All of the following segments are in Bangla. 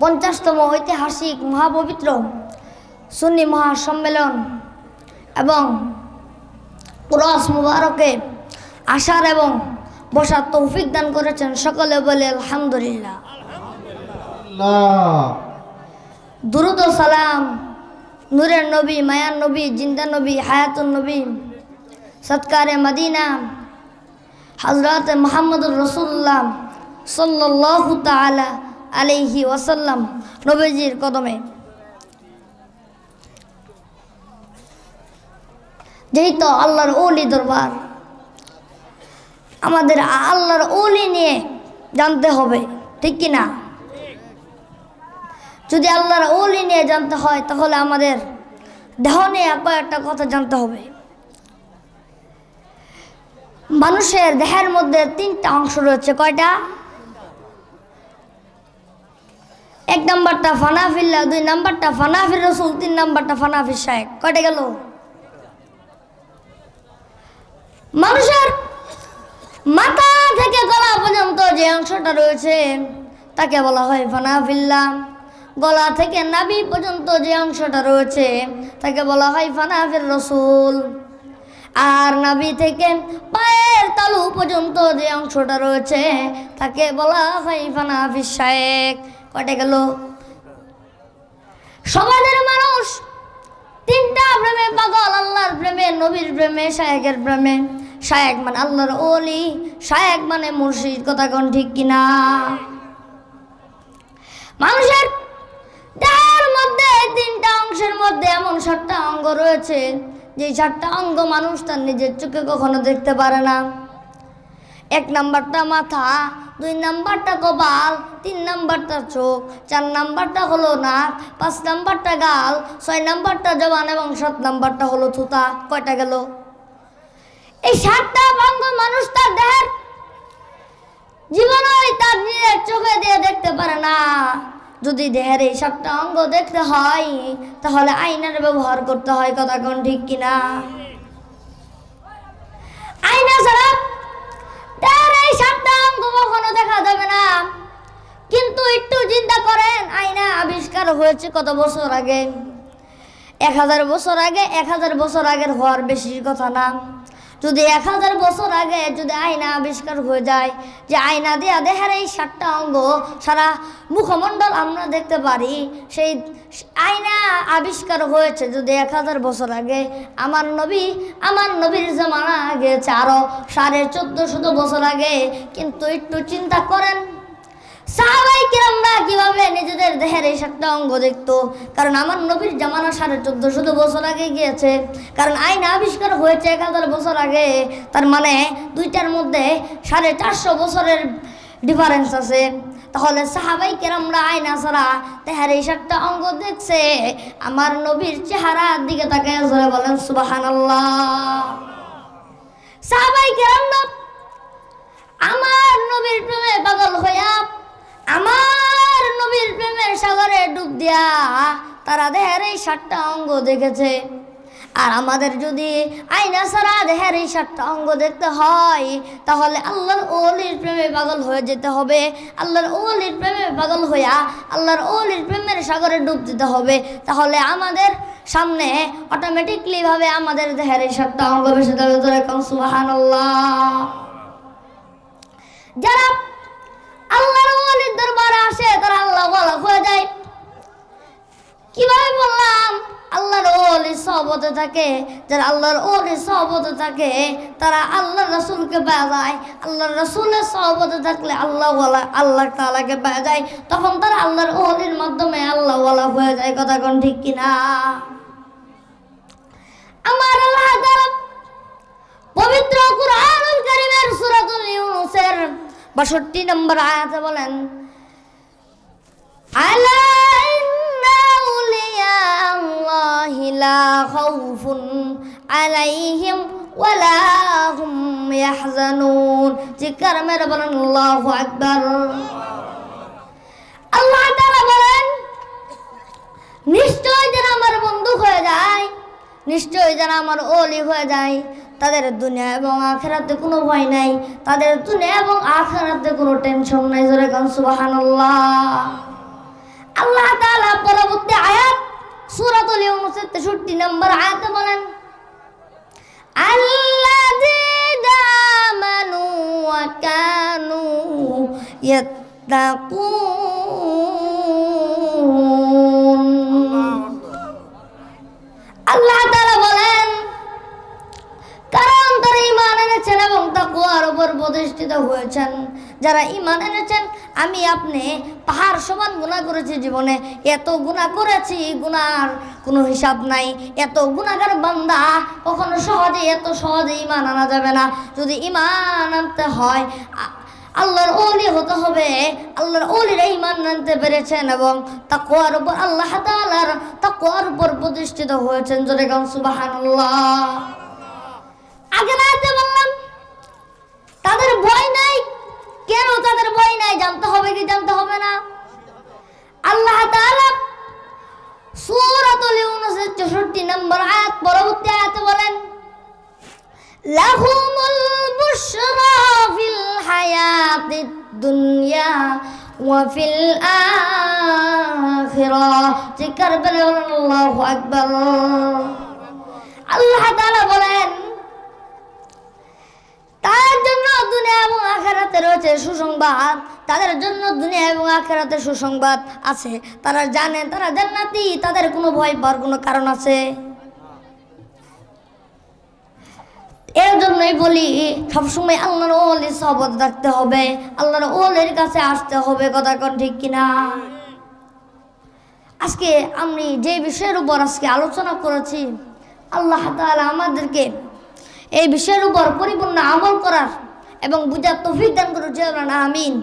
পঞ্চাশতম ঐতিহাসিক মহাপবিত্র সুন্নি মহাসম্মেলন এবং ক্রস মুবারকে আসার এবং বসার তৌফিক দান করেছেন সকলে বলে আলহামদুলিল্লাহ। দুরুদ সালাম নূরের নবী মায়ার নবী জিন্দা নবী হায়াতুল নবী সৎকারে মদিনা হজরত মোহাম্মদুর রসুল্লাহ সাল্লাল্লাহু তাআলা আলাইহি ওয়াসাল্লাম নবীজির কদমে। যেহেতু আল্লাহর ওলি দরবার, আমাদের আল্লাহর ওলি নিয়ে জানতে হবে, ঠিক কি না? যদি আল্লাহর ওলি নিয়ে জানতে হয়, তাহলে আমাদের দেহ নিয়ে কয়েকটা কথা জানতে হবে। মানুষের দেহের মধ্যে তিনটা অংশ রয়েছে, কয়টা এক নাম্বারটা ফানাফিল্লা দুই নাম্বারটা ফানাফির রসুল, তিন নাম্বারটা ফানাফির শাহেক কটে গেল? মানুষের মাথা থেকে গলা পর্যন্ত যে অংশটা রয়েছে, তাকে বলা হয় ফানাফিল্লা গলা থেকে নাভি পর্যন্ত যে অংশটা রয়েছে, তাকে বলা হয় ফানাফির রসুল। আর নাভি থেকে পায়ের তালু পর্যন্ত যে অংশটা রয়েছে, তাকে বলা হয় ফানাফির শায়েক কটে গেল? সমাজের মানুষ তিনটা প্রেমে পাগল, আল্লাহর প্রেমে, নবীর প্রেমে, শায়েকের প্রেমে। শায়েক মানে আল্লাহর ওলি, শায়েক মানে মুর্শিদ, কথা কোন ঠিক কিনা? মানুষের দেহের মধ্যে, তিনটা অংশের মধ্যে এমন সাতটা অঙ্গ রয়েছে যে সাতটা অঙ্গ মানুষ তার নিজের চোখে কখনো দেখতে পারে না। এক নাম্বারটা মাথা, দুই নাম্বারটা কপাল, তিন নাম্বারটা চোখ, চার নাম্বারটা হলো নাক, পাঁচ নাম্বারটা গাল, ছয় নাম্বারটা জবান এবং সাত নাম্বারটা হলো থুতা কয়টা গেল? এই সাতটা অঙ্গ মানুষ তার দেহের জীবনই তার নিজের চোখে দিয়ে দেখতে পারে না। যদি দেহের এই সাতটা অঙ্গ দেখতে হয়, তাহলে আয়নার ব্যবহার করতে হয়, কথা কোন ঠিক কিনা? আয়না ছাড়া কখনো দেখা যাবে না। কিন্তু একটু চিন্তা করেন, আয়না আবিষ্কার হয়েছে কত বছর আগে? এক হাজার বছর আগে, এক হাজার বছর আগের হওয়ার বেশি কথা না। যদি এক হাজার বছর আগে যদি আয়না আবিষ্কার হয়ে যায়, যে আয়না দেয়া দেহের এই সাতটা অঙ্গ সারা মুখমণ্ডল আমরা দেখতে পারি, সেই আয়না আবিষ্কার হয়েছে যদি এক হাজার বছর আগে। আমার নবী, আমার নবীর জমানা গেছে আরও সাড়ে চোদ্দ শত বছর আগে। কিন্তু একটু চিন্তা করেন সাহাবাই কিরামরা কীভাবে নিজেদের দেহের এই সাতটা অঙ্গ দেখতো? কারণ আমার নবীর জামানা সাড়ে চোদ্দশো বছর আগে গিয়েছে। কারণ আইন আবিষ্কার হয়েছে এক হাজার বছর আগে। তার মানে দুইটার মধ্যে সাড়ে চারশো বছরের ডিফারেন্স আছে। তাহলে সাহাবাই কেরামরা আয়না ছাড়া দেহের এই সাতটা অঙ্গ দেখছে। আমার নবীর চেহারার দিকে তাকে ধরে বলেন সুবাহান সাহাবাই কেরামরা আমার নবীর প্রেমে পাগল হইয়া আমার নবীর প্রেমের সাগরে ডুব দিয়া তারা দেহের এই সাতটা অঙ্গ দেখেছে। আর আমাদের যদি আয়না ছাড়া দেহের এই সাতটা অঙ্গ দেখতে হয়, তাহলে আল্লাহর ওলির প্রেমে পাগল হয়ে যেতে হবে। আল্লাহর ওলির প্রেমে পাগল হইয়া আল্লাহর ওলির প্রেমের সাগরে ডুব দিতে হবে। তাহলে আমাদের সামনে অটোমেটিকলি ভাবে আমাদের দেহের এই সাতটা অঙ্গ বেশি দেবে ধরে কম সুবাহান যারা আসে, তারা আল্লাহ বলা হয়ে যায়। কীভাবে বললাম? আল্লাহর ওলি সহবতে থাকে আল্লাহর ওলি সহবতে থাকে, তারা আল্লাহ রসুলকে পাওয়া যায়। আল্লাহর রসুলের সহবতে থাকলে আল্লাহ আল্লাহ তালাকে পাওয়া যায়। তখন তারা আল্লাহর ওলির মাধ্যমে আল্লাহ ওয়ালা হয়ে যায়, কথা কোন ঠিক কিনা? আমার আল্লাহ পবিত্র কুরআনুল কারীমের সূরাতুল ইউনূসের 62 নম্বর আয়াতে বলেন হুম মেরে বলেন, আল্লাহু বলেন, নিশ্চয় যারা আমার বন্ধু হয়ে যায়, নিশ্চয় যারা আমার ওলি হয়ে যায়। তাদের দুনিয়া এবং আখেরাতে কোনো ভয় নাই। তাদের দুনিয়া এবং আখেরাতে কোনো টেনশন নাই। জোরে গান সুবহানাল্লাহ। আল্লাহ তাআলা পরবর্তী আয়াত, সূরাতুল ইউনুস 63 নম্বর আয়াতে বলেন, আল্লাযীনা আমানু ওয়া কানু ইয়াত্তাকুন প্রতিষ্ঠিত হয়েছেন। যারা ইমান এনেছেন, আমি আপনি পাহাড় সমান গুণা করেছি জীবনে। এত গুণা করেছি গুনার কোনো হিসাব নাই। এত গুণাগার বান্দা কখনো সহজে, এত সহজে ইমান আনা যাবে না। যদি ইমান আনতে হয় আল্লাহর অলি হতে হবে। আল্লাহর অলিরা ইমান আনতে পেরেছেন এবং তাকুয়ার উপর আল্লাহ তাআলার তাকুয়ার উপর প্রতিষ্ঠিত হয়েছেন। জোরে গান, সুবহানাল্লাহ। আগে না তাদের ভয় নাই? কেন তাদের ভয় নাই? জানতে হবে কি জানতে হবে না? আল্লাহ তাআলা সূরাতুল ইউনূসের 64 নম্বর আয়াত পরবর্তী আয়াতে বলেন, লাহুমুল বুশরা ফিল হায়াতিদ দুনিয়া ওয়া ফিল আখিরাহ জিকার বলেন আল্লাহু আকবার। আল্লাহ তাআলা বলেন তার জন্য দুনিয়া এবং আখেরাতে রয়েছে সুসংবাদ। তাদের জন্য দুনিয়া এবং আখেরাতে সুসংবাদ আছে। তারা জানে, তারা জান্নাতি, তাদের কোনো ভয় পাওয়ার কোনো কারণ আছে। এর জন্যই বলি, সবসময় আল্লাহর ওলির সবত রাখতে হবে। আল্লাহর ওলের কাছে আসতে হবে, কথা কোন ঠিক কিনা? আজকে আমি যে বিষয়ের উপর আজকে আলোচনা করেছি, আল্লাহ তাআলা আমাদেরকে এই বিষয়ের উপর পরিপূর্ণ আমল করার এবং বুঝার তৌফিক দান করেছে আমিন।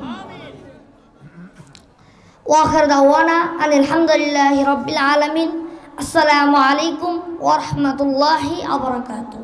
ওয়াখার দাওয়ানা আলহামদুলিল্লাহ রবিল আলমিন। আসসালামু আলাইকুম ওরহমতুল্লাহি আবরকাতুহ